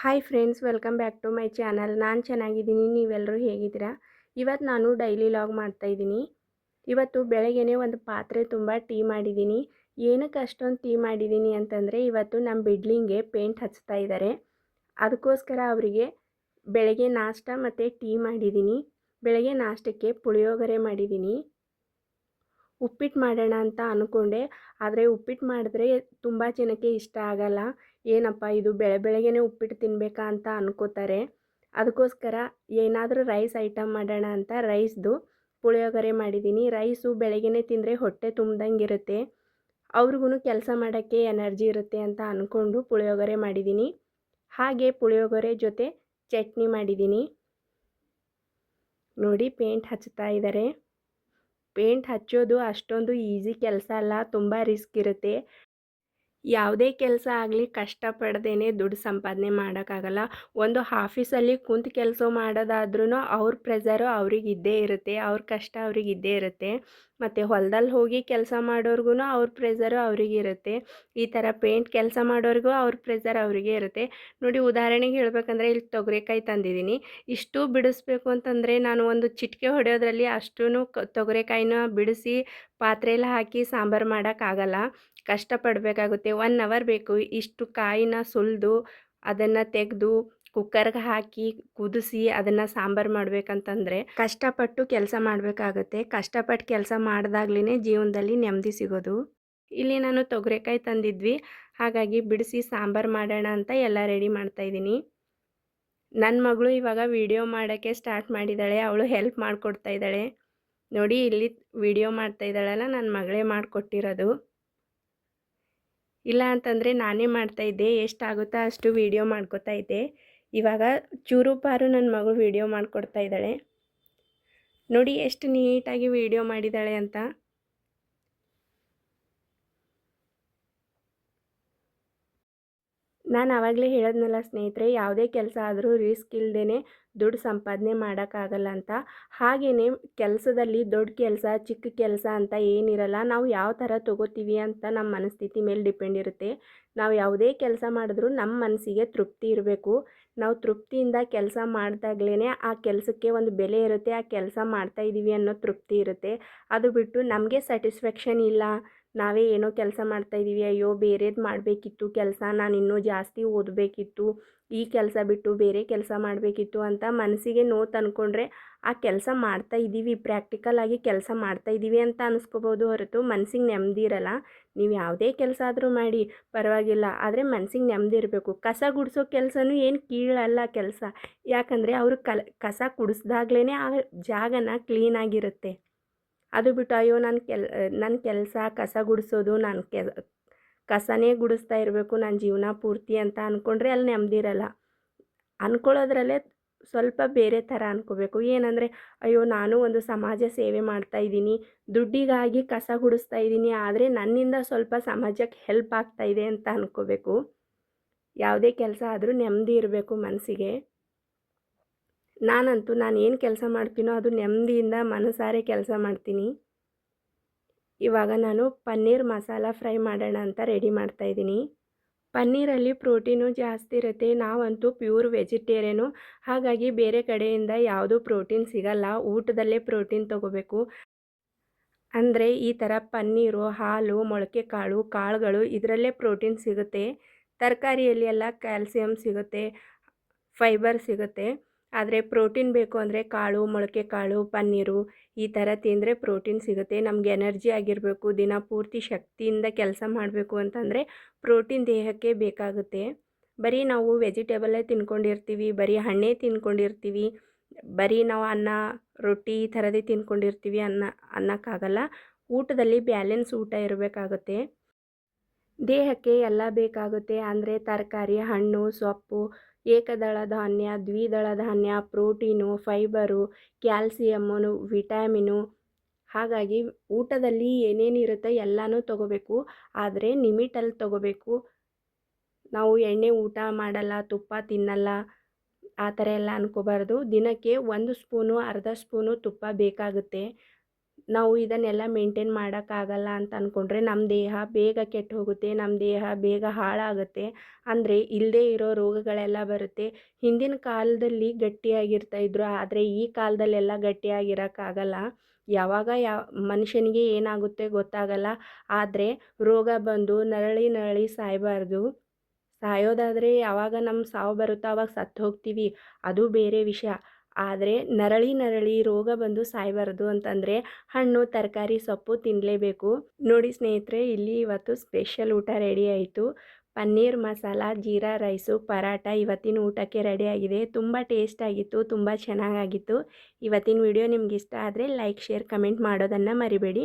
Hi friends welcome back to my channel ನಾನು ಚೆನ್ನಾಗಿದ್ದೀನಿ ನೀವೆಲ್ಲರೂ ಹೇಗಿದ್ದೀರಾ? ಇವತ್ತು ನಾನು ಡೈಲಿ ಲಾಗ್ ಮಾಡ್ತಾಯಿದ್ದೀನಿ ಇವತ್ತು ಬೆಳಗ್ಗೆನೇ ಒಂದು ಪಾತ್ರೆ ತುಂಬ ಟೀ ಮಾಡಿದ್ದೀನಿ. ಏನಕ್ಕೆ ಅಷ್ಟೊಂದು ಟೀ ಮಾಡಿದ್ದೀನಿ ಅಂತಂದರೆ, ಇವತ್ತು ನಮ್ಮ ಬಿಡ್ಲಿಂಗ್ಗೆ ಪೇಂಟ್ ಹಚ್ತಾ ಇದ್ದಾರೆ ಅದಕ್ಕೋಸ್ಕರ ಅವರಿಗೆ ಬೆಳಗ್ಗೆ ನಾಷ್ಟ ಮತ್ತು ಟೀ ಮಾಡಿದ್ದೀನಿ. ಬೆಳಗ್ಗೆ ನಾಷ್ಟಕ್ಕೆ ಪುಳಿಯೋಗರೆ ಮಾಡಿದ್ದೀನಿ. ಉಪ್ಪಿಟ್ಟು ಮಾಡೋಣ ಅಂತ ಅಂದ್ಕೊಂಡೆ ಆದರೆ ಉಪ್ಪಿಟ್ಟು ಮಾಡಿದ್ರೆ ತುಂಬ ಜನಕ್ಕೆ ಇಷ್ಟ ಆಗಲ್ಲ. ಏನಪ್ಪ ಇದು ಬೆಳೆ ಬೆಳಗ್ಗೆನೇ ಉಪ್ಪಿಟ್ಟು ತಿನ್ನಬೇಕಾ ಅಂತ ಅನ್ಕೋತಾರೆ. ಅದಕ್ಕೋಸ್ಕರ ಏನಾದರೂ ರೈಸ್ ಐಟಮ್ ಮಾಡೋಣ ಅಂತ ರೈಸ್ದು ಪುಳಿಯೋಗರೆ ಮಾಡಿದ್ದೀನಿ. ರೈಸು ಬೆಳಗ್ಗೆನೇ ತಿಂದರೆ ಹೊಟ್ಟೆ ತುಂಬ್ದಂಗೆ ಇರುತ್ತೆ ಅವ್ರಿಗೂ ಕೆಲಸ ಮಾಡೋಕ್ಕೆ ಎನರ್ಜಿ ಇರುತ್ತೆ ಅಂತ ಅಂದ್ಕೊಂಡು ಪುಳಿಯೋಗರೆ ಮಾಡಿದ್ದೀನಿ. ಹಾಗೆ ಪುಳಿಯೋಗರೆ ಜೊತೆ ಚಟ್ನಿ ಮಾಡಿದ್ದೀನಿ. ನೋಡಿ ಪೇಂಟ್ ಹಚ್ತಾ ಇದ್ದಾರೆ ಪೇಂಟ್ ಹಚ್ಚೋದು ಅಷ್ಟೊಂದು ಈಸಿ ಕೆಲಸ ಅಲ್ಲ, ತುಂಬ ರಿಸ್ಕ್ ಇರುತ್ತೆ. ಯಾವುದೇ ಕೆಲಸ ಆಗಲಿ ಕಷ್ಟಪಡ್ದೇ ದುಡ್ಡು ಸಂಪಾದನೆ ಮಾಡೋಕ್ಕಾಗಲ್ಲ. ಒಂದು ಆಫೀಸಲ್ಲಿ ಕುಂತು ಕೆಲಸ ಮಾಡೋದಾದ್ರೂ ಅವ್ರ ಪ್ರೆಸರು ಅವ್ರಿಗೆ ಇದ್ದೇ ಇರುತ್ತೆ, ಅವ್ರ ಕಷ್ಟ ಅವ್ರಿಗೆ ಇದ್ದೇ ಇರುತ್ತೆ. ಮತ್ತು ಹೊಲದಲ್ಲಿ ಹೋಗಿ ಕೆಲಸ ಮಾಡೋರ್ಗು ಅವ್ರ ಪ್ರೆಸರು ಅವ್ರಿಗೆ ಇರುತ್ತೆ. ಈ ಥರ ಪೇಂಟ್ ಕೆಲಸ ಮಾಡೋರಿಗೂ ಅವ್ರ ಪ್ರೆಸರ್ ಅವರಿಗೆ ಇರುತ್ತೆ. ನೋಡಿ ಉದಾಹರಣೆಗೆ ಹೇಳಬೇಕಂದ್ರೆ ಇಲ್ಲಿ ತೊಗರೆಕಾಯಿ ತಂದಿದ್ದೀನಿ. ಇಷ್ಟು ಬಿಡಿಸ್ಬೇಕು ಅಂತಂದರೆ ನಾನು ಒಂದು ಚಿಟಿಕೆ ಹೊಡೆಯೋದ್ರಲ್ಲಿ ಅಷ್ಟೂ ತೊಗರೆಕಾಯಿನ ಬಿಡಿಸಿ ಪಾತ್ರೆಯಲ್ಲಿ ಹಾಕಿ ಸಾಂಬಾರು ಮಾಡೋಕ್ಕಾಗಲ್ಲ ಕಷ್ಟಪಡಬೇಕಾಗುತ್ತೆ. ಒನ್ ಅವರ್ ಬೇಕು. ಇಷ್ಟು ಕಾಯಿನ ಸುಲಿದು, ಅದನ್ನು ತೆಗೆದು ಕುಕ್ಕರ್ಗೆ ಹಾಕಿ ಕುದಿಸಿ ಅದನ್ನು ಸಾಂಬಾರು ಮಾಡಬೇಕಂತಂದರೆ ಕಷ್ಟಪಟ್ಟು ಕೆಲಸ ಮಾಡಬೇಕಾಗುತ್ತೆ. ಕಷ್ಟಪಟ್ಟು ಕೆಲಸ ಮಾಡಿದಾಗ್ಲೇ ಜೀವನದಲ್ಲಿ ನೆಮ್ಮದಿ ಸಿಗೋದು. ಇಲ್ಲಿ ನಾನು ತೊಗರೆಕಾಯಿ ತಂದಿದ್ವಿ. ಹಾಗಾಗಿ ಬಿಡಿಸಿ ಸಾಂಬಾರು ಮಾಡೋಣ ಅಂತ ಎಲ್ಲ ರೆಡಿ ಮಾಡ್ತಾಯಿದ್ದೀನಿ ನನ್ನ ಮಗಳು ಇವಾಗ ವಿಡಿಯೋ ಮಾಡೋಕ್ಕೆ ಸ್ಟಾರ್ಟ್ ಮಾಡಿದ್ದಾಳೆ ಅವಳು ಹೆಲ್ಪ್ ಮಾಡಿಕೊಡ್ತಾ ಇದ್ದಾಳೆ. ನೋಡಿ ಇಲ್ಲಿ ವಿಡಿಯೋ ಮಾಡ್ತಾ ಇದ್ದಾಳಲ್ಲ ನನ್ನ ಮಗಳೇ ಮಾಡಿಕೊಟ್ಟಿರೋದು. ಇಲ್ಲ ಅಂತಂದರೆ ನಾನೇ ಮಾಡ್ತಾಯಿದ್ದೆ ಎಷ್ಟಾಗುತ್ತೋ ಅಷ್ಟು ವೀಡಿಯೋ ಮಾಡ್ಕೋತಾ ಇದ್ದೆ. ಇವಾಗ ಚೂರು ಪಾರು ನನ್ನ ಮಗಳು ವೀಡಿಯೋ ಮಾಡಿಕೊಡ್ತಾ ಇದ್ದಾಳೆ. ನೋಡಿ ಎಷ್ಟು ನೀಟಾಗಿ ವೀಡಿಯೋ ಮಾಡಿದ್ದಾಳೆ ಅಂತ. ನಾನು ಆವಾಗಲೇ ಹೇಳೋದ್ನಲ್ಲ ಸ್ನೇಹಿತರೆ, ಯಾವುದೇ ಕೆಲಸ ಆದರೂ ರಿಸ್ಕ್ ಇಲ್ಲದೇ ದುಡ್ಡು ಸಂಪಾದನೆ ಮಾಡೋಕ್ಕಾಗಲ್ಲ ಅಂತ. ಹಾಗೆಯೇ ಕೆಲಸದಲ್ಲಿ ದೊಡ್ಡ ಕೆಲಸ, ಚಿಕ್ಕ ಕೆಲಸ ಅಂತ ಏನಿರಲ್ಲ, ನಾವು ಯಾವ ಥರ ತೊಗೋತೀವಿ ಅಂತ ನಮ್ಮ ಮನಸ್ಥಿತಿ ಮೇಲೆ ಡಿಪೆಂಡ್ ಇರುತ್ತೆ. ನಾವು ಯಾವುದೇ ಕೆಲಸ ಮಾಡಿದ್ರೂ ನಮ್ಮ ಮನಸ್ಸಿಗೆ ತೃಪ್ತಿ ಇರಬೇಕು. ನಾವು ತೃಪ್ತಿಯಿಂದ ಕೆಲಸ ಮಾಡಿದಾಗ್ಲೇ ಆ ಕೆಲಸಕ್ಕೆ ಒಂದು ಬೆಲೆ ಇರುತ್ತೆ, ಆ ಕೆಲಸ ಮಾಡ್ತಾ ಇದ್ದೀವಿ ಅನ್ನೋ ತೃಪ್ತಿ ಇರುತ್ತೆ. ಅದು ಬಿಟ್ಟು ನಮಗೆ ಸ್ಯಾಟಿಸ್ಫ್ಯಾಕ್ಷನ್ ಇಲ್ಲ. ನಾವೇ ಏನೋ ಕೆಲಸ ಮಾಡ್ತಾಯಿದ್ದೀವಿ ಅಯ್ಯೋ ಬೇರೆದು ಮಾಡಬೇಕಿತ್ತು, ಕೆಲಸ ನಾನು ಇನ್ನೂ ಜಾಸ್ತಿ ಓದಬೇಕಿತ್ತು, ಈ ಕೆಲಸ ಬಿಟ್ಟು ಬೇರೆ ಕೆಲಸ ಮಾಡಬೇಕಿತ್ತು ಅಂತ ಮನಸ್ಸಿಗೆ ನೋವು ತಂದ್ಕೊಂಡ್ರೆ ಆ ಕೆಲಸ ಮಾಡ್ತಾ ಇದ್ದೀವಿ ಪ್ರಾಕ್ಟಿಕಲ್ ಆಗಿ ಕೆಲಸ ಮಾಡ್ತಾ ಇದ್ದೀವಿ ಅಂತ ಅನಿಸ್ಕೋಬೋದು ಹೊರತು ಮನಸ್ಸಿಗೆ ನೆಮ್ಮದಿ ಇರಲ್ಲ. ನೀವು ಯಾವುದೇ ಕೆಲಸ ಆದರೂ ಮಾಡಿ, ಪರವಾಗಿಲ್ಲ, ಆದರೆ ಮನಸ್ಸಿಗೆ ನೆಮ್ಮದಿ ಇರಬೇಕು. ಕಸ ಗುಡಿಸೋ ಕೆಲಸನೂ ಏನು ಕೀಳಲ್ಲ ಕೆಲಸ. ಯಾಕಂದರೆ ಅವರು ಕಲ, ಕಸ ಕುಡಿಸ್ದಾಗ್ಲೇ ಆ ಜಾಗನ ಕ್ಲೀನಾಗಿರುತ್ತೆ ಅದು ಬಿಟ್ಟು ಅಯ್ಯೋ ನನ್ನ ಕೆಲ್ ನನ್ನ ಕೆಲಸ ಕಸ ಗುಡಿಸೋದು, ನಾನು ಕೆ ಕಸನೇ ಗುಡಿಸ್ತಾ ಇರಬೇಕು ನನ್ನ ಜೀವನ ಪೂರ್ತಿ ಅಂತ ಅಂದ್ಕೊಂಡ್ರೆ ಅಲ್ಲಿ ನೆಮ್ಮದಿರಲ್ಲ ಅಂದ್ಕೊಳ್ಳೋದ್ರಲ್ಲೇ ಸ್ವಲ್ಪ ಬೇರೆ ಥರ ಅಂದ್ಕೋಬೇಕು ಏನಂದರೆ, ಅಯ್ಯೋ ನಾನು ಒಂದು ಸಮಾಜ ಸೇವೆ ಮಾಡ್ತಾ ಇದ್ದೀನಿ, ದುಡ್ಡಿಗಾಗಿ ಕಸ ಗುಡಿಸ್ತಾ ಇದ್ದೀನಿ, ಆದರೆ ನನ್ನಿಂದ ಸ್ವಲ್ಪ ಸಮಾಜಕ್ಕೆ ಹೆಲ್ಪ್ ಆಗ್ತಾ ಇದೆ ಅಂತ ಅಂದ್ಕೋಬೇಕು ಯಾವುದೇ ಕೆಲಸ ಆದರೂ ನೆಮ್ಮದಿ ಇರಬೇಕು ಮನಸ್ಸಿಗೆ. ನಾನಂತೂ ನಾನು ಏನು ಕೆಲಸ ಮಾಡ್ತೀನೋ ಅದು ನೆಮ್ಮದಿಯಿಂದ ಮನಸಾರೆ ಕೆಲಸ ಮಾಡ್ತೀನಿ. ಇವಾಗ ನಾನು ಪನ್ನೀರ್ ಮಸಾಲ ಫ್ರೈ ಮಾಡೋಣ ಅಂತ ರೆಡಿ ಮಾಡ್ತಾಯಿದ್ದೀನಿ ಪನ್ನೀರಲ್ಲಿ ಪ್ರೋಟೀನು ಜಾಸ್ತಿ ಇರುತ್ತೆ. ನಾವಂತೂ ಪ್ಯೂರ್ ವೆಜಿಟೇರಿಯನು. ಹಾಗಾಗಿ ಬೇರೆ ಕಡೆಯಿಂದ ಯಾವುದೂ ಪ್ರೋಟೀನ್ ಸಿಗಲ್ಲ. ಊಟದಲ್ಲೇ ಪ್ರೋಟೀನ್ ತೊಗೋಬೇಕು. ಅಂದರೆ ಈ ಥರ ಪನ್ನೀರು, ಹಾಲು ಮೊಳಕೆ ಕಾಳು ಕಾಳುಗಳು ಇದರಲ್ಲೇ ಪ್ರೋಟೀನ್ ಸಿಗುತ್ತೆ. ತರಕಾರಿಯಲ್ಲಿ ಎಲ್ಲ ಕ್ಯಾಲ್ಸಿಯಂ ಸಿಗುತ್ತೆ. ಫೈಬರ್ ಸಿಗುತ್ತೆ. ಆದರೆ ಪ್ರೋಟೀನ್ ಬೇಕು ಅಂದರೆ ಕಾಳು, ಮೊಳಕೆ ಕಾಳು, ಪನ್ನೀರು ಈ ಥರ ತಿಂದರೆ ಪ್ರೋಟೀನ್ ಸಿಗುತ್ತೆ. ನಮಗೆ ಎನರ್ಜಿ ಆಗಿರಬೇಕು, ದಿನ ಪೂರ್ತಿ ಶಕ್ತಿಯಿಂದ ಕೆಲಸ ಮಾಡಬೇಕು ಅಂತಂದರೆ ಪ್ರೋಟೀನ್ ದೇಹಕ್ಕೆ ಬೇಕಾಗುತ್ತೆ. ಬರೀ ನಾವು ವೆಜಿಟೇಬಲೇ ತಿನ್ಕೊಂಡಿರ್ತೀವಿ, ಬರೀ ಹಣ್ಣೇ ತಿನ್ಕೊಂಡಿರ್ತೀವಿ, ಬರೀ ನಾವು ಅನ್ನ, ರೊಟ್ಟಿ ಈ ಥರದೇ ತಿನ್ಕೊಂಡಿರ್ತೀವಿ ಅನ್ನ, ಅನ್ನೋಕ್ಕಾಗಲ್ಲ. ಊಟದಲ್ಲಿ ಬ್ಯಾಲೆನ್ಸ್ ಊಟ ಇರಬೇಕಾಗುತ್ತೆ. ದೇಹಕ್ಕೆ ಎಲ್ಲ ಬೇಕಾಗುತ್ತೆ, ಅಂದರೆ ತರಕಾರಿ, ಹಣ್ಣು, ಸೊಪ್ಪು ಏಕದಳ ಧಾನ್ಯ, ದ್ವಿದಳ ಧಾನ್ಯ, ಪ್ರೋಟೀನು, ಫೈಬರು, ಕ್ಯಾಲ್ಸಿಯಮ್ಮುನು ವಿಟ್ಯಾಮಿನು ಹಾಗಾಗಿ ಊಟದಲ್ಲಿ ಏನೇನಿರುತ್ತೆ ಎಲ್ಲನೂ ತಗೋಬೇಕು. ಆದರೆ ಲಿಮಿಟಲ್ಲಿ ತಗೋಬೇಕು. ನಾವು ಎಣ್ಣೆ ಊಟ ಮಾಡಲ್ಲ, ತುಪ್ಪ ತಿನ್ನಲ್ಲ, ಆ ಥರ ಎಲ್ಲ ಅನ್ಕೋಬಾರ್ದು. ದಿನಕ್ಕೆ ಒಂದು ಸ್ಪೂನು, ಅರ್ಧ ಸ್ಪೂನು ತುಪ್ಪ ಬೇಕಾಗುತ್ತೆ. ನಾವು ಇದನ್ನೆಲ್ಲ ಮೇಂಟೈನ್ ಮಾಡೋಕ್ಕಾಗಲ್ಲ ಅಂತ ಅಂದ್ಕೊಂಡ್ರೆ ನಮ್ಮ ದೇಹ ಬೇಗ ಕೆಟ್ಟು ಹೋಗುತ್ತೆ ನಮ್ಮ ದೇಹ ಬೇಗ ಹಾಳಾಗುತ್ತೆ. ಅಂದರೆ ಇಲ್ಲದೇ ಇರೋ ರೋಗಗಳೆಲ್ಲ ಬರುತ್ತೆ. ಹಿಂದಿನ ಕಾಲದಲ್ಲಿ ಗಟ್ಟಿಯಾಗಿರ್ತಾ ಇದ್ರು, ಆದರೆ ಈ ಕಾಲದಲ್ಲೆಲ್ಲ ಗಟ್ಟಿಯಾಗಿರೋಕ್ಕಾಗಲ್ಲ. ಯಾವಾಗ ಯಾವ ಮನುಷ್ಯನಿಗೆ ಏನಾಗುತ್ತೆ ಗೊತ್ತಾಗಲ್ಲ. ಆದರೆ ರೋಗ ಬಂದು ನರಳಿ ನರಳಿ ಸಾಯಬಾರ್ದು. ಸಾಯೋದಾದರೆ ಯಾವಾಗ ನಮ್ಮ ಸಾವು ಬರುತ್ತೋ ಅವಾಗ ಸತ್ತು ಹೋಗ್ತೀವಿ ಅದು ಬೇರೆ ವಿಷಯ. ಆದರೆ ನರಳಿ ನರಳಿ ರೋಗ ಬಂದು ಸಾಯಬಾರದು ಅಂತಂದರೆ ಹಣ್ಣು, ತರಕಾರಿ, ಸೊಪ್ಪು ತಿನ್ನಲೇಬೇಕು ನೋಡಿ ಸ್ನೇಹಿತರೆ, ಇಲ್ಲಿ ಇವತ್ತು ಸ್ಪೆಷಲ್ ಊಟ ರೆಡಿ ಆಯಿತು. ಪನ್ನೀರ್ ಮಸಾಲ, ಜೀರಾ ರೈಸು ಪರಾಟ ಇವತ್ತಿನ ಊಟಕ್ಕೆ ರೆಡಿ ಆಗಿದೆ. ತುಂಬ ಟೇಸ್ಟ್ ಆಗಿತ್ತು, ತುಂಬ ಚೆನ್ನಾಗಾಗಿತ್ತು. ಇವತ್ತಿನ ವಿಡಿಯೋ ನಿಮ್ಗೆ ಇಷ್ಟ ಆದರೆ ಲೈಕ್, ಶೇರ್, ಕಮೆಂಟ್ ಮಾಡೋದನ್ನು ಮರಿಬೇಡಿ.